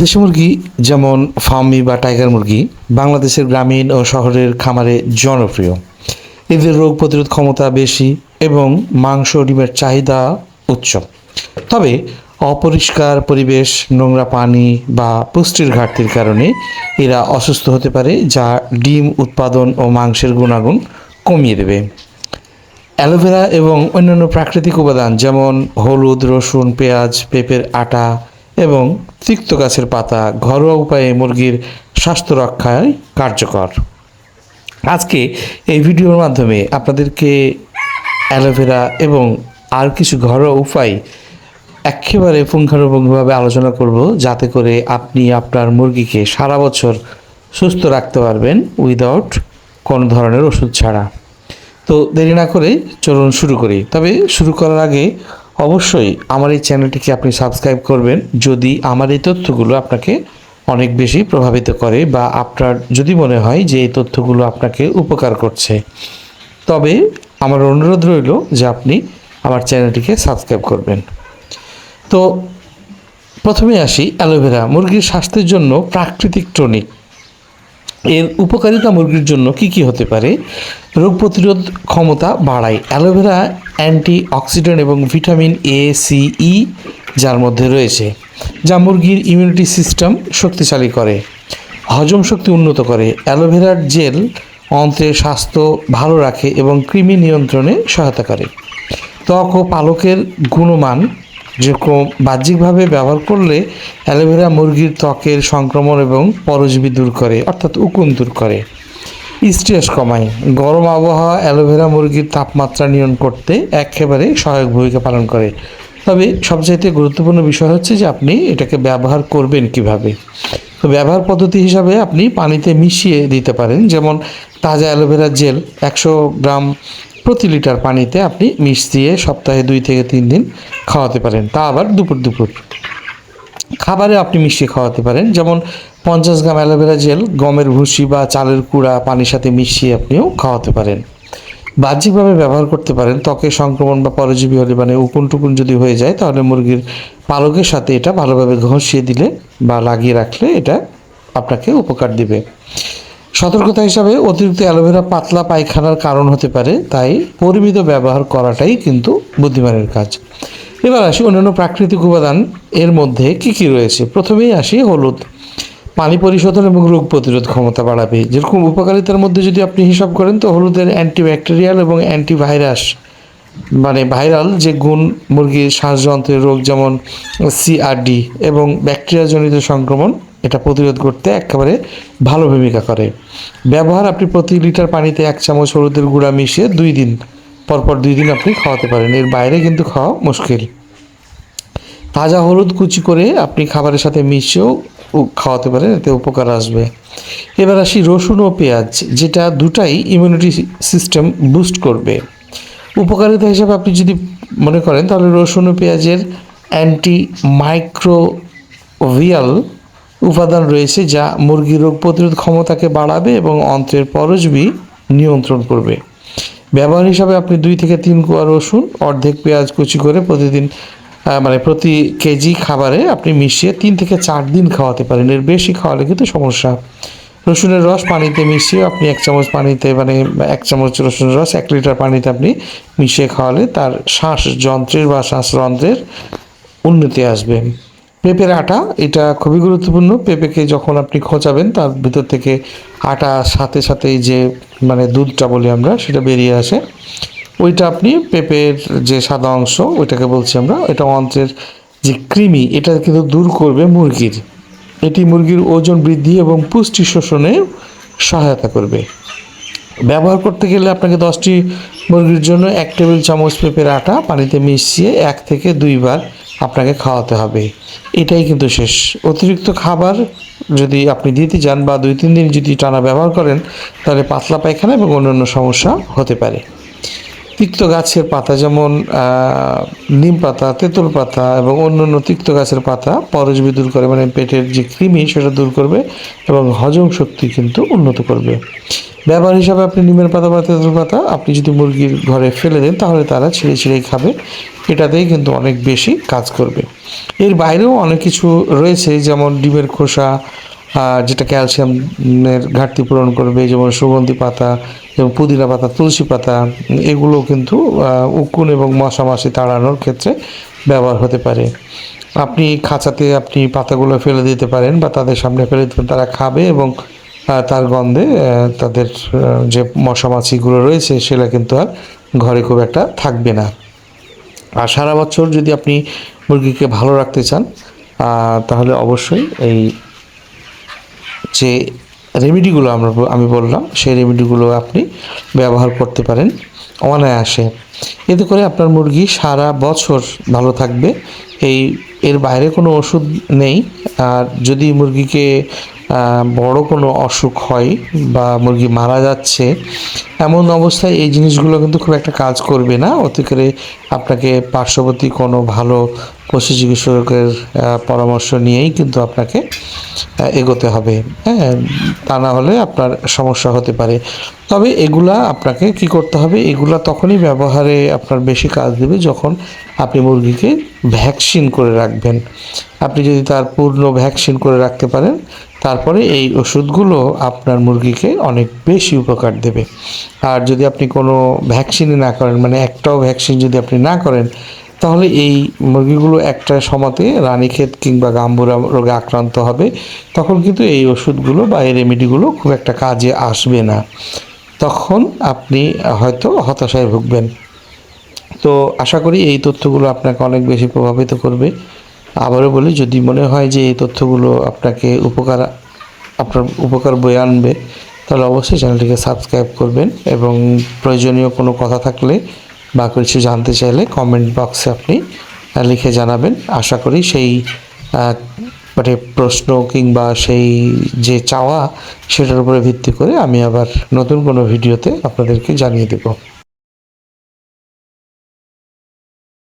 দেশি মুরগি যেমন ফার্মি বা টাইগার মুরগি বাংলাদেশের গ্রামীণ ও শহরের খামারে জনপ্রিয়। এদের রোগ প্রতিরোধ ক্ষমতা বেশি এবং মাংস ডিমের চাহিদা উচ্চ। তবে অপরিষ্কার পরিবেশ, নোংরা পানি বা পুষ্টির ঘাটতির কারণে এরা অসুস্থ হতে পারে, যা ডিম উৎপাদন ও মাংসের গুণাগুণ কমিয়ে দেবে। অ্যালোভেরা এবং অন্যান্য প্রাকৃতিক উপাদান যেমন হলুদ, রসুন, পেঁয়াজ, পেঁপের আটা এবং তিক্ত গাছের পাতা ঘরোয়া উপায়ে মুরগির স্বাস্থ্য রক্ষায় কার্যকর। আজকে এই ভিডিওর মাধ্যমে আপনাদেরকে অ্যালোভেরা এবং আর কিছু ঘরোয়া উপায় একেবারে পুঙ্খানুপুঙ্খভাবে আলোচনা করব, যাতে করে আপনি আপনার মুরগিকে সারা বছর সুস্থ রাখতে পারবেন উইদাউট কোনো ধরনের ওষুধ ছাড়া। তো দেরি না করে চলুন শুরু করি। তবে শুরু করার আগে অবশ্যই আমার এই চ্যানেলটিকে আপনি সাবস্ক্রাইব করবেন যদি আমার এই তথ্যগুলো আপনাকে অনেক বেশি প্রভাবিত করে বা আপনার যদি মনে হয় যে এই তথ্যগুলো আপনাকে উপকার করছে। তবে আমার অনুরোধ রইল যে আপনি আমার চ্যানেলটিকে সাবস্ক্রাইব করবেন। তো প্রথমে আসি অ্যালোভেরা, মুরগির স্বাস্থ্যের জন্য প্রাকৃতিক টনিক। এর উপকারিতা মুরগির জন্য কি কি হতে পারে? রোগ প্রতিরোধ ক্ষমতা বাড়ায় অ্যালোভেরা অ্যান্টি অক্সিডেন্ট এবং ভিটামিন এ সি ই যার মধ্যে রয়েছে, যা মুরগির ইমিউনিটি সিস্টেম শক্তিশালী করে, হজম শক্তি উন্নত করে, অ্যালোভেরার জেল অন্ত্রের স্বাস্থ্য ভালো রাখে এবং কৃমি নিয়ন্ত্রণে সহায়তা করে। ত্বক ও পালকের গুণমান যেরকম বাহ্যিকভাবে ব্যবহার করলে অ্যালোভেরা মুরগির ত্বকের সংক্রমণ এবং পরজীবী দূর করে, অর্থাৎ উকুন দূর করে। স্ট্রেস কমায়। গরম আবহাওয়া অ্যালোভেরা মুরগির তাপমাত্রা নিয়ন্ত্রণ করতে একেবারে সহায়ক ভূমিকা পালন করে। তবে সবচাইতে গুরুত্বপূর্ণ বিষয় হচ্ছে যে আপনি এটাকে ব্যবহার করবেন কীভাবে। তো ব্যবহার পদ্ধতি হিসাবে আপনি পানিতে মিশিয়ে দিতে পারেন, যেমন তাজা অ্যালোভেরা জেল একশো গ্রাম প্রতি লিটার পানিতে আপনি মিশিয়ে সপ্তাহে দুই থেকে তিন দিন খাওয়াতে পারেন। তা আবার দুপুর দুপুর। খাবারে আপনি মিশিয়ে খাওয়াতে পারেন। যেমন পঞ্চাশ গ্রাম অ্যালোভেরা জেল, গমের ভুসি বা চালের কুড়া পানির সাথে মিশিয়ে আপনিও খাওয়াতে পারেন। বাহ্যিকভাবে ব্যবহার করতে পারেন। ত্বকের সংক্রমণ বা পরজীবী হলে মানে উকুন টুকুন যদি হয়ে যায়, তাহলে মুরগির পালকের সাথে এটা ভালোভাবে ঘষিয়ে দিলে বা লাগিয়ে রাখলে এটা আপনাকে উপকার দিবে। সতর্কতা হিসাবে অতিরিক্ত অ্যালোভেরা পাতলা পায়খানার কারণ হতে পারে, তাই পরিমিত ব্যবহার করাটাই কিন্তু বুদ্ধিমানের কাজ। এবার আসি অন্যান্য প্রাকৃতিক উপাদান এর মধ্যে কি কি রয়েছে? প্রথমেই আসি হলুদ। পানি পরিশোধন এবং রোগ প্রতিরোধ ক্ষমতা বাড়াবে। যেরকম উপকারিতার মধ্যে যদি আপনি হিসাব করেন, তো হলুদের অ্যান্টিব্যাকটেরিয়াল এবং অ্যান্টিভাইরাস মানে ভাইরাল যে গুণ, মুরগির শ্বাসযন্ত্রের রোগ যেমন সিআরডি এবং ব্যাকটেরিয়াজনিত সংক্রমণ এটা প্রতিরোধ করতে একেবারে ভালো ভূমিকা করে। ব্যবহার আপনি প্রতি লিটার পানিতে এক চামচ হলুদের গুঁড়া মিশিয়ে দুই দিন, পরপর দুই দিন আপনি খাওয়াতে পারেন। এর বাইরে কিন্তু খাওয়া মুশকিল। তাজা হলুদ কুচি করে আপনি খাবারের সাথে মিশিয়েও খাওয়াতে পারেন, এতে উপকার আসবে। এবার আসি রসুন ও পেঁয়াজ, যেটা দুটাই ইমিউনিটি সিস্টেম বুস্ট করবে। উপকারিতা হিসাবে আপনি যদি মনে করেন, তাহলে রসুন ও পেঁয়াজের অ্যান্টি মাইক্রোভিয়াল উপাদান রয়েছে যা মুরগির রোগ প্রতিরোধ ক্ষমতাকে বাড়াবে এবং অন্ত্রের পরজীবী নিয়ন্ত্রণ করবে। ব্যবহার হিসাবে আপনি দুই থেকে তিন কোয়া রসুন, অর্ধেক পেঁয়াজ কুচি করে প্রতিদিন মানে প্রতি কেজি খাবারে আপনি মিশিয়ে তিন থেকে চার দিন খাওয়াতে পারেন। এর বেশি খাওয়ালে কিন্তু সমস্যা। রসুনের রস পানিতে মিশিয়ে আপনি এক চামচ পানিতে মানে এক চামচ রসুনের রস, এক লিটার পানিতে আপনি মিশিয়ে খাওয়ালে তার শ্বাস যন্ত্রের বা শ্বাসযন্ত্রের উন্নতি আসবে। পেঁপের আটা, এটা খুবই গুরুত্বপূর্ণ। পেঁপেকে যখন আপনি খোঁচাবেন, তার ভিতর থেকে আটা সাথে সাথেই যে মানে দুধটা বলি আমরা, সেটা বেরিয়ে আসে। ওইটা আপনি পেঁপের যে সাদা অংশ, ওইটাকে বলছি আমরা, এটা অন্ত্রের যে কৃমি, এটা কিন্তু দূর করবে মুরগির। এটি মুরগির ওজন বৃদ্ধি এবং পুষ্টি শোষণে সহায়তা করবে। ব্যবহার করতে গেলে আপনাকে দশটি মুরগির জন্য এক টেবিল চামচ পেঁপের আটা পানিতে মিশিয়ে এক থেকে দুইবার আপনাকে খাওয়াতে হবে। এটাই কিন্তু শেষ। অতিরিক্ত খাবার যদি আপনি দিতে যান বা দুই তিন দিন যদি টানা ব্যবহার করেন, তাহলে পাতলা পায়খানা এবং অন্যান্য সমস্যা হতে পারে। তিক্ত গাছের পাতা, যেমন নিম পাতা, তেঁতুল পাতা এবং অন্য অন্য তিক্ত গাছের পাতা পরজবি দূর করে মানে পেটের যে কৃমি সেটা দূর করবে এবং হজম শক্তি কিন্তু উন্নত করবে। ব্যবহার হিসাবে আপনি নিমের পাতা বা তেঁতুল পাতা আপনি যদি মুরগির ঘরে ফেলে দেন, তাহলে তারা ছিঁড়ে ছিঁড়েই খাবে। এটাতেই কিন্তু অনেক বেশি কাজ করবে। এর বাইরেও অনেক কিছু রয়েছে, যেমন ডিমের খোসা যেটা ক্যালসিয়ামের ঘাটতি পূরণ করবে, যেমন সুগন্ধি পাতা, যেমন পুদিনা পাতা, তুলসী পাতা, এগুলো কিন্তু উকুন এবং মশা মাছি তাড়ানোর ক্ষেত্রে ব্যবহার হতে পারে। আপনি খাঁচাতে আপনি পাতাগুলো ফেলে দিতে পারেন বা তাদের সামনে ফেলে দিতে পারেন। তারা খাবে এবং তার গন্ধে তাদের যে মশা মাছিগুলো রয়েছে সেটা কিন্তু আর ঘরে খুব একটা থাকবে না। আর সারা বছর যদি আপনি মুরগিকে ভালো রাখতে চান তাহলে অবশ্যই এই যে রেমেডিগুলো আমরা আমি বললাম, সেই রেমেডিগুলো আপনি ব্যবহার করতে পারেন অনায়াসে। এতে করে আপনার মুরগি সারা বছর ভালো থাকবে। এই, এর বাইরে কোনো ওষুধ নেই। আর যদি মুরগিকে বড় কোনো অসুখ হয় বা মুরগি মারা যাচ্ছে, এমন অবস্থায় এই জিনিসগুলো কিন্তু খুব একটা কাজ করবে না। অতি করে আপনাকে পার্শ্ববর্তী কোনো ভালো পশু চিকিৎসকের পরামর্শ নিয়েই কিন্তু আপনাকে এগোতে হবে। হ্যাঁ তা না হলে আপনার সমস্যা হতে পারে। তবে এগুলা আপনাকে কি করতে হবে? এগুলা তখনই ব্যবহারে আপনার বেশি কাজ দেবে যখন আপনি মুরগিকে ভ্যাকসিন করে রাখবেন। আপনি যদি তার পূর্ণ ভ্যাকসিন করে রাখতে পারেন তারপরে এই ওষুধগুলো আপনার মুরগিকে অনেক বেশি উপকার দেবে। আর যদি আপনি কোনো ভ্যাকসিনই না করেন মানে একটাও ভ্যাকসিন যদি আপনি না করেন, তাহলে এই মুরগিগুলো একটা সমাতে রানীক্ষেত কিংবা গাম্বুরা রোগে আক্রান্ত হবে, তখন কিন্তু এই ওষুধগুলো বা এই রেমেডিগুলো খুব একটা কাজে আসবে না। তখন আপনি হয়তো হতাশায় ভুগবেন। তো আশা করি এই তথ্যগুলো আপনাকে অনেক বেশি প্রভাবিত করবে। আবারও বলি, যদি মনে হয় যে এই তথ্যগুলো আপনাকে উপকার, আপনার উপকার বয়ে আনবে, তাহলে অবশ্যই চ্যানেলটিকে সাবস্ক্রাইব করবেন এবং প্রয়োজনীয় কোনো কথা থাকলে বা কিছু জানতে চাইলে কমেন্ট বক্সে আপনি লিখে জানাবেন। আশা করি সেই মানে প্রশ্ন কিংবা সেই যে চাওয়া, সেটার উপরে ভিত্তি করে আমি আবার নতুন কোনো ভিডিওতে আপনাদেরকে জানিয়ে দেবো।